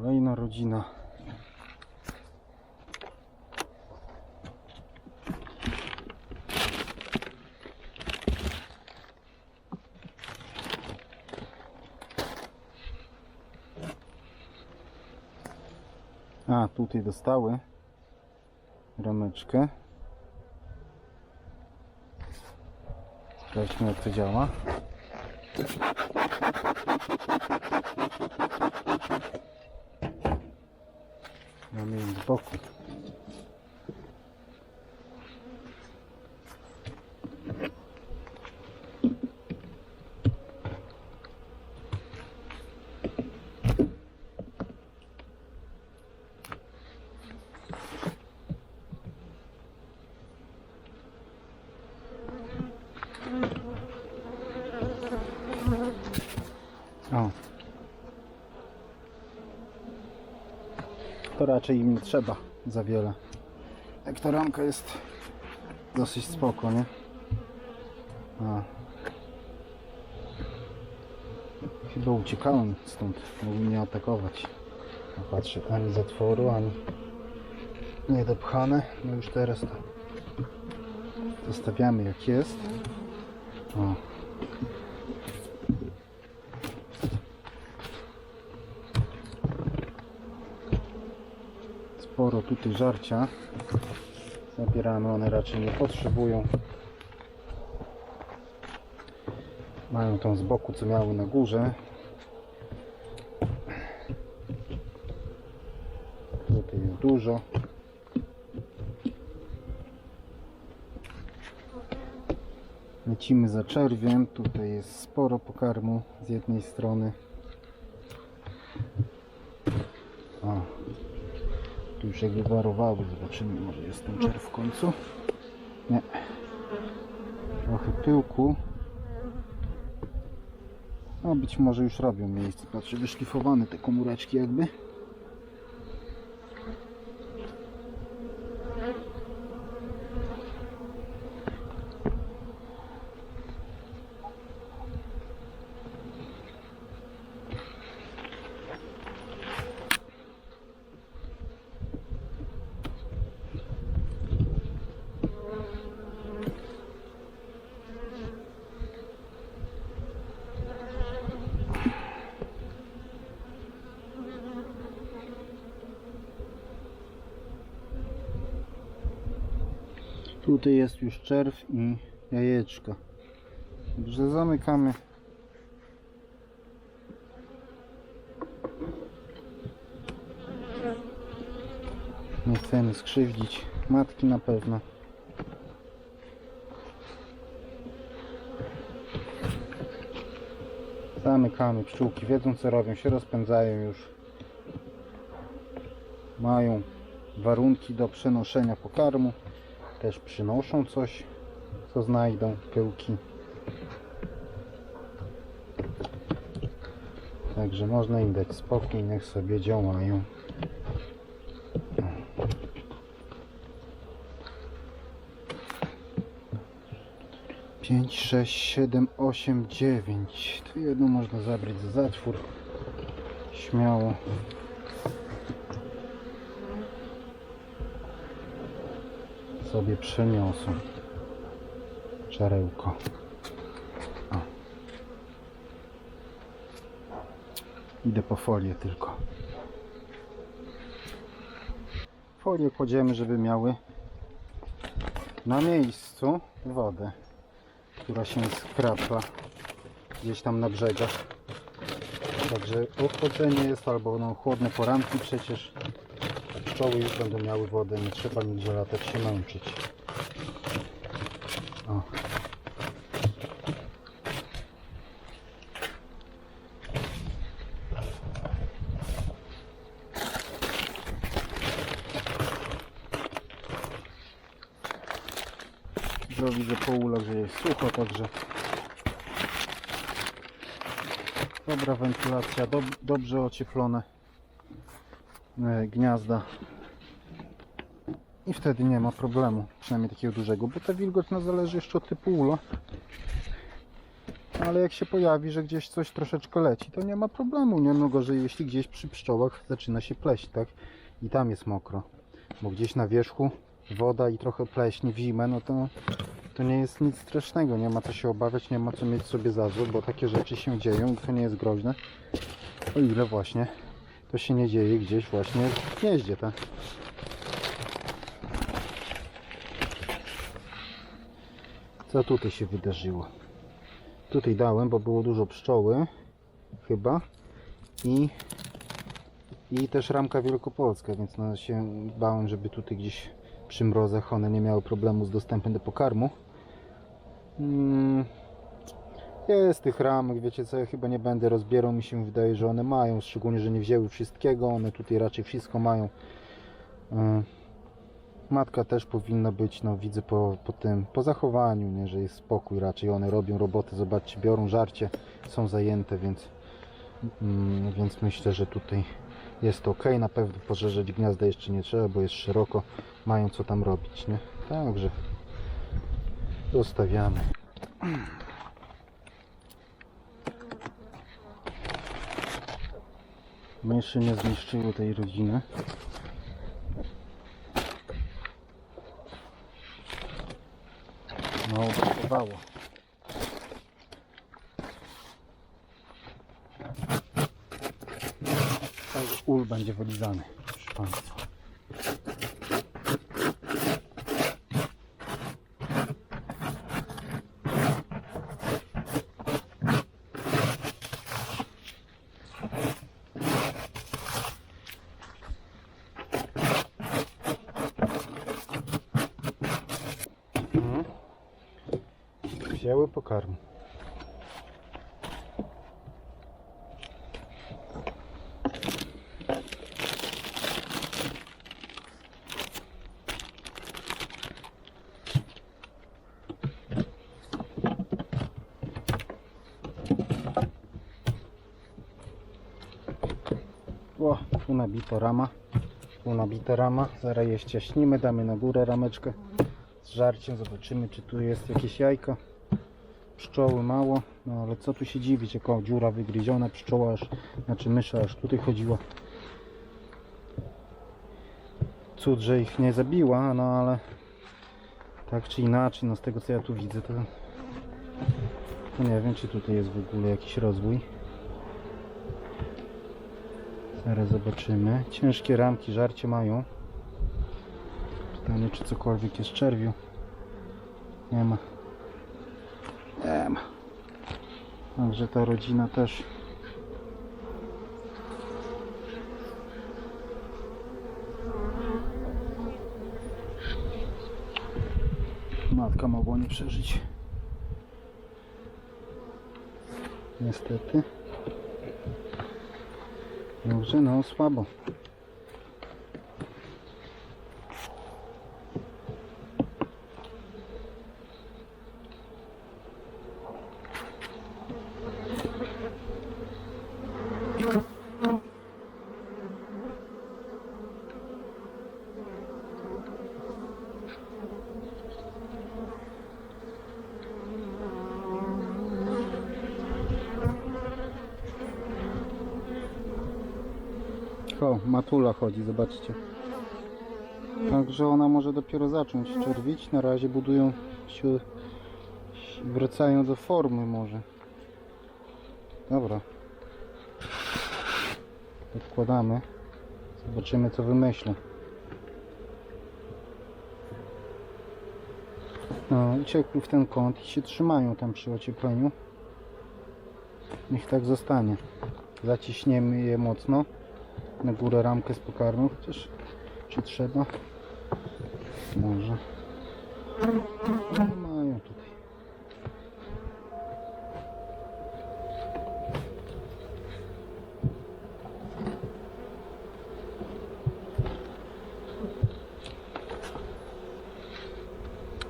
Kolejna rodzina. A, tutaj dostały rameczkę. Sprawdźmy jak to działa. Mamy ją z boku. O. To raczej im nie trzeba za wiele. Jak ta ramka jest dosyć spoko, nie? A. Chyba uciekałem stąd, mogli mnie atakować. No patrzę, ani zatworu, ani nie dopchane. No już teraz to zostawiamy jak jest. O. sporo tutaj żarcia. Zabieramy, one raczej nie potrzebują. Mają tą z boku co miały na górze. Tutaj jest dużo. Lecimy za czerwiem. Tutaj jest sporo pokarmu z jednej strony o tu już jakby warowały, zobaczymy, może jest ten czerw w końcu. Nie. Trochę pyłku. No być może już robią miejsce. Patrzę, wyszlifowane te komóreczki jakby. Tutaj jest już czerw i jajeczka. Także zamykamy. Nie chcemy skrzywdzić matki na pewno. Zamykamy. Pszczółki wiedzą co robią, się rozpędzają już. Mają warunki do przenoszenia pokarmu też przynoszą coś, co znajdą, pyłki. Także można im dać spokój, niech sobie działają. Pięć, sześć, siedem, osiem, dziewięć. Tu jedno można zabrać za zatwór. Śmiało. Sobie przeniosą czarełko. O. Idę po folię tylko. Folię kładziemy, żeby miały na miejscu wodę, która się skrapla gdzieś tam na brzegach. Także ochłodzenie jest albo no, chłodne poranki przecież pszczoły już będą miały wodę, nie trzeba nigdzie latać się męczyć. O. Dobra, widzę po ulach, że jest sucho, także dobra wentylacja, dob dobrze ocieplone gniazda i wtedy nie ma problemu, przynajmniej takiego dużego, bo ta wilgotna zależy jeszcze od typu ula ale jak się pojawi, że gdzieś coś troszeczkę leci, to nie ma problemu, nie? No gorzej, jeśli gdzieś przy pszczołach zaczyna się pleść, tak? I tam jest mokro. Bo gdzieś na wierzchu woda i trochę pleśni w zimę, no to, to nie jest nic strasznego, nie ma co się obawiać, nie ma co mieć sobie za złe, bo takie rzeczy się dzieją i to nie jest groźne. O ile właśnie to się nie dzieje gdzieś właśnie w gnieździe, tak? Co tutaj się wydarzyło? Tutaj dałem, bo było dużo pszczoły chyba i i też ramka wielkopolska, więc no się bałem, żeby tutaj gdzieś przy mrozach one nie miały problemu z dostępem do pokarmu. Mm, Jest tych ramek, wiecie co, ja chyba nie będę rozbierał, mi się wydaje, że one mają, szczególnie, że nie wzięły wszystkiego, one tutaj raczej wszystko mają. Yy, Matka też powinna być, no widzę po, po tym, po zachowaniu, nie, że jest spokój raczej, one robią roboty, zobaczcie, biorą żarcie, są zajęte, więc, mm, więc myślę, że tutaj jest ok, na pewno poszerzyć gniazda jeszcze nie trzeba, bo jest szeroko, mają co tam robić, nie, także zostawiamy. Myszy nie zniszczyły tej rodziny. No, brakowało. Ul będzie wylizany, proszę Państwa. Mhm. Wzięły pokarm. O, tu nabita rama. Tu nabita rama. Zaraz je ścieśnimy, damy na górę rameczkę z żarciem. Zobaczymy, czy tu jest jakieś jajko. Pszczoły mało, no ale co tu się dziwić, jaka dziura wygryziona, pszczoła aż, znaczy mysza aż tutaj chodziła. Cud, że ich nie zabiła, no ale tak czy inaczej, no z tego co ja tu widzę, to, to nie wiem, czy tutaj jest w ogóle jakiś rozwój. Zaraz zobaczymy. Ciężkie ramki, żarcie mają. Pytanie, czy cokolwiek jest czerwiu. Nie ma. Nie ma. Także ta rodzina też. Matka mogła nie przeżyć. Niestety. Dobrze, no słabo. O, matula chodzi, zobaczcie. Także ona może dopiero zacząć czerwić. Na razie budują się, wracają do formy może. Dobra. Odkładamy. Zobaczymy co wymyślą. No, uciekły w ten kąt i się trzymają tam przy ociepleniu. Niech tak zostanie. Zaciśniemy je mocno na górę ramkę z pokarmem, chociaż czy trzeba? Może. Mają tutaj.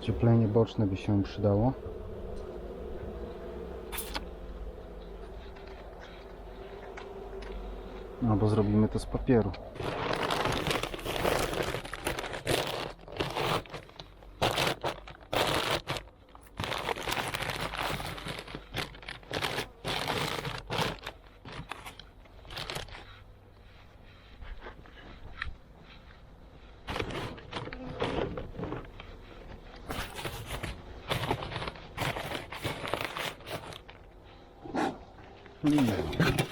Cieplenie boczne by się przydało. No Albo zrobimy to z papieru. Nie.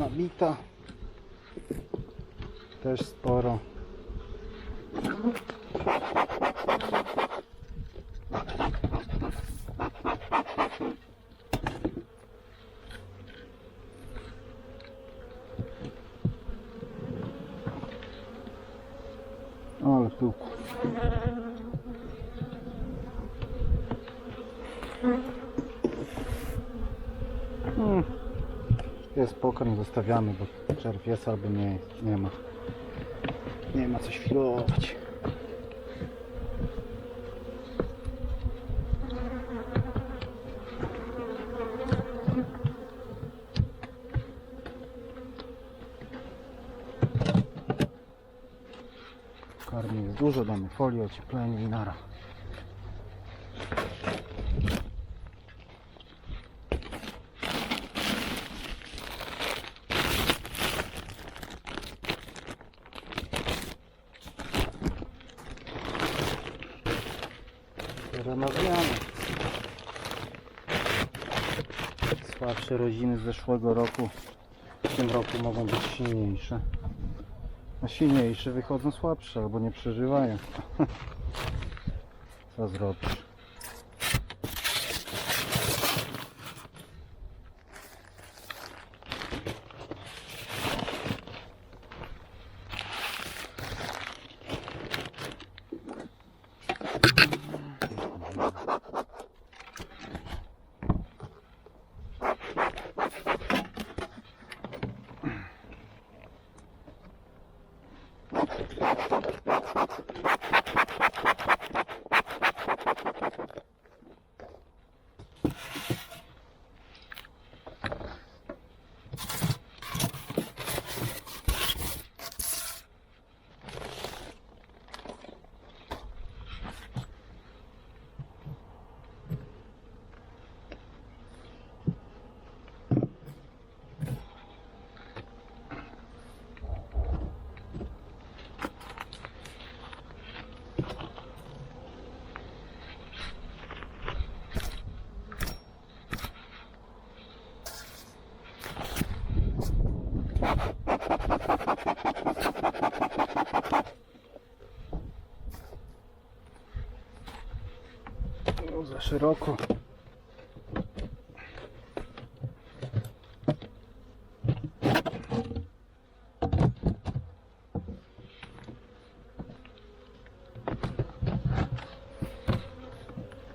Nabita. Też sporo. Ale tu. Jest pokarm, zostawiamy, bo czerwiec albo nie, nie ma. Nie ma co świrować. Karmy jest dużo, damy folię, ocieplenie i nara. Słabsze rodziny z zeszłego roku w tym roku mogą być silniejsze. A silniejsze wychodzą słabsze albo nie przeżywają. Co zrobisz? No, za szeroko.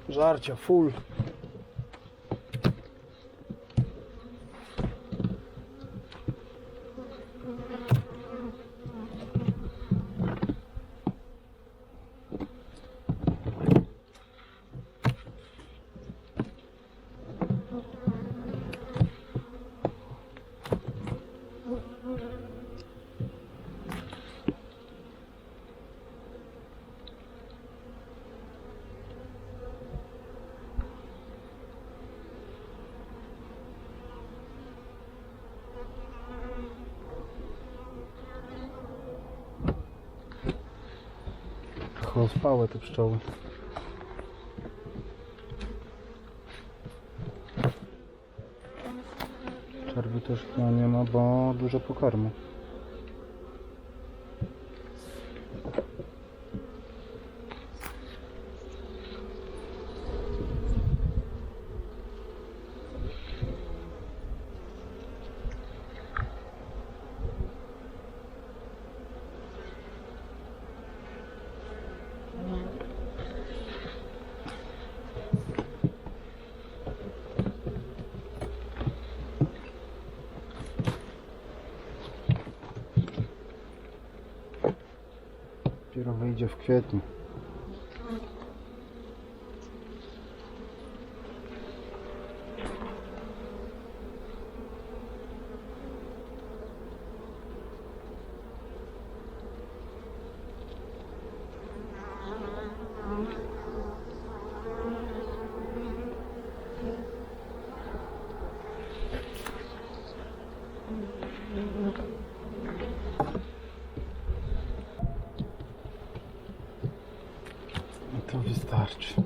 Żarcia full. Rozpały te pszczoły. Czerwy też chyba nie ma, bo dużo pokarmu. Wyjdzie w kwietniu. I to